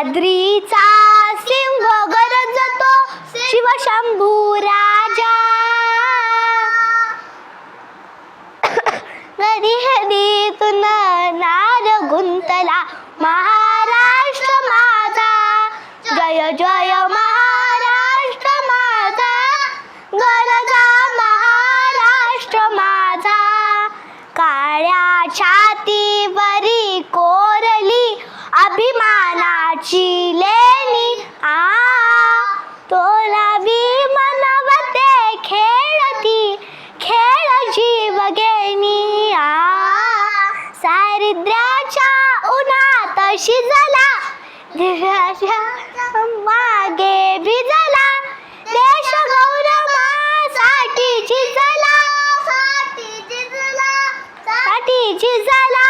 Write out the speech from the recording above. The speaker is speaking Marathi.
सह्याद्रीचा सिंह गरजतो शिवशंभू राजा. नदी हदीतून नार गुंतला महाराष्ट्र माझा. जय जय अभिमानाची आ तोलावी मनवते खेळती. खेळ जीव घेणी. आ सारिद्र्याच्या उन्हात शिजला. दिव्याच्या मागे भिजला. देश गौरवासाठी झिजला. साठी झिजला.